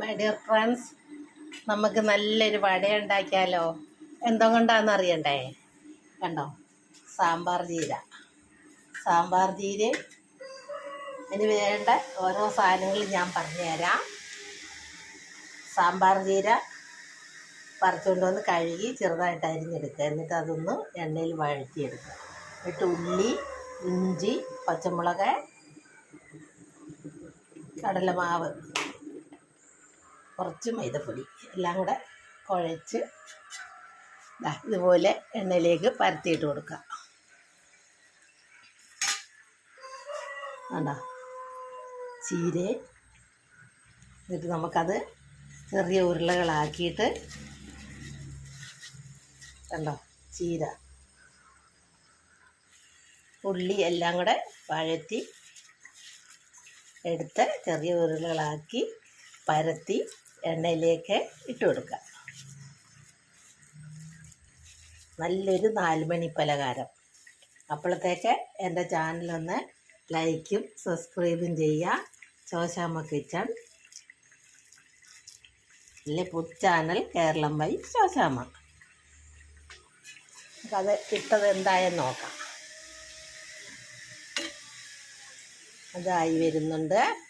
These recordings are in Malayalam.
മൈ ഡിയർ ഫ്രണ്ട്സ് നമുക്ക് നല്ലൊരു വട ഉണ്ടാക്കിയാലോ? എന്തോ കൊണ്ടാണെന്ന് അറിയണ്ടേ? കണ്ടോ? സാമ്പാർ ജീര. സാമ്പാർ ജീര. അതിന് വേണ്ട ഓരോ സാധനങ്ങൾ ഞാൻ പറഞ്ഞുതരാം. സാമ്പാർ ജീര പറിച്ചുകൊണ്ട് വന്ന് കഴുകി ചെറുതായിട്ട് അരിഞ്ഞെടുക്കുക. എന്നിട്ട് അതൊന്ന് എണ്ണയിൽ വഴറ്റിയെടുക്കുക. എന്നിട്ട് ഉള്ളി ഇഞ്ചി പച്ചമുളക് കടലമാവ് കുറച്ച് മൈദപ്പൊടി എല്ലാം കൂടെ കുഴച്ച് ഇതുപോലെ എണ്ണയിലേക്ക് പരത്തിയിട്ട് കൊടുക്കുക. വേണ്ട ചീര. എന്നിട്ട് നമുക്കത് ചെറിയ ഉരുളകളാക്കിയിട്ട് കണ്ടോ? ചീര. ഉള്ളി എല്ലാം കൂടെ വഴറ്റി എടുത്ത് ചെറിയ ഉരുളകളാക്കി പരത്തി എണ്ണയിലേക്ക് ഇട്ട് കൊടുക്കുക. നല്ലൊരു നാലുമണി പലഹാരം. അപ്പോഴത്തേക്ക് എന്റെ ചാനലൊന്ന് ലൈക്കും സബ്സ്ക്രൈബും ചെയ്യുക. ചോശാമ കിച്ചൺ. അല്ലെ പുത് ചാനൽ കേരളം വൈ ചോശാമ അത് ഇട്ടത് എന്തായെന്ന് നോക്കാം. അതായി വരുന്നുണ്ട്.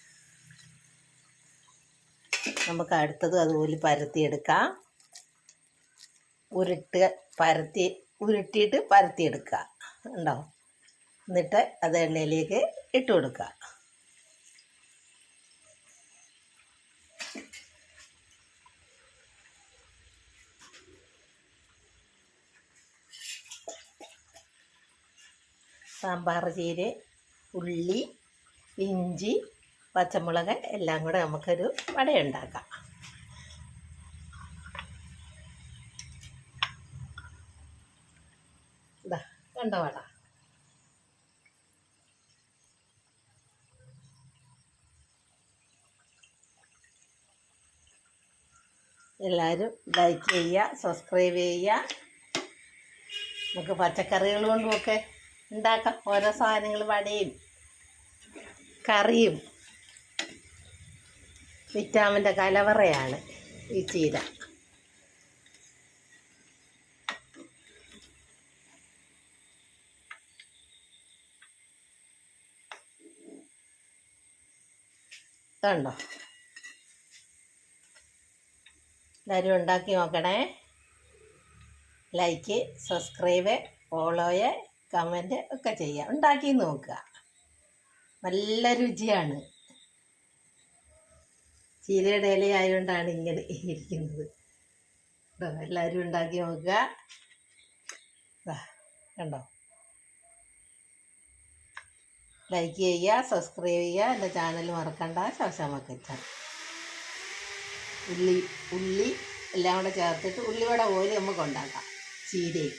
നമുക്ക് അടുത്തത് അതുപോലെ പരത്തിയെടുക്കാം. ഉരുട്ട് പരത്തി ഉരുട്ടിയിട്ട് പരത്തിയെടുക്കുക. ഉണ്ടോ എന്നിട്ട് അത് എണ്ണയിലേക്ക് ഇട്ട് കൊടുക്കുക. സാമ്പാർ ചീര ഉള്ളി ഇഞ്ചി പച്ചമുളക് എല്ലാം കൂടെ നമുക്കൊരു വടയുണ്ടാക്കാം. ഇതാ വട? എല്ലാവരും ലൈക്ക് ചെയ്യുക സബ്സ്ക്രൈബ് ചെയ്യുക. നമുക്ക് പച്ചക്കറികൾ കൊണ്ടുമൊക്കെ ഉണ്ടാക്കാം. ഓരോ സാധനങ്ങൾ വടയും കറിയും. വിറ്റാമിന്റെ കലവറയാണ് ഈ ചീര. കണ്ടോ? എല്ലാവരും ഉണ്ടാക്കി നോക്കണേ. ലൈക്ക് സബ്സ്ക്രൈബ് ഫോളോയെ കമന്റ് ഒക്കെ ചെയ്യുക. ഉണ്ടാക്കി നോക്കുക. നല്ല രുചിയാണ്. ചീരയുടെ ഇലയായതുകൊണ്ടാണ് ഇങ്ങനെ ഇരിക്കുന്നത്. എല്ലാവരും ഉണ്ടാക്കി നോക്കുക. കണ്ടോ? ലൈക്ക് ചെയ്യുക സബ്സ്ക്രൈബ് ചെയ്യുക. എന്റെ ചാനൽ മറക്കണ്ട. ശവശാമക്കച്ചാൻ ഉള്ളി ഉള്ളി എല്ലാം കൂടെ ചേർത്തിട്ട് ഉള്ളിവട പോലെ നമുക്ക് ഉണ്ടാക്കാം. ചീരയും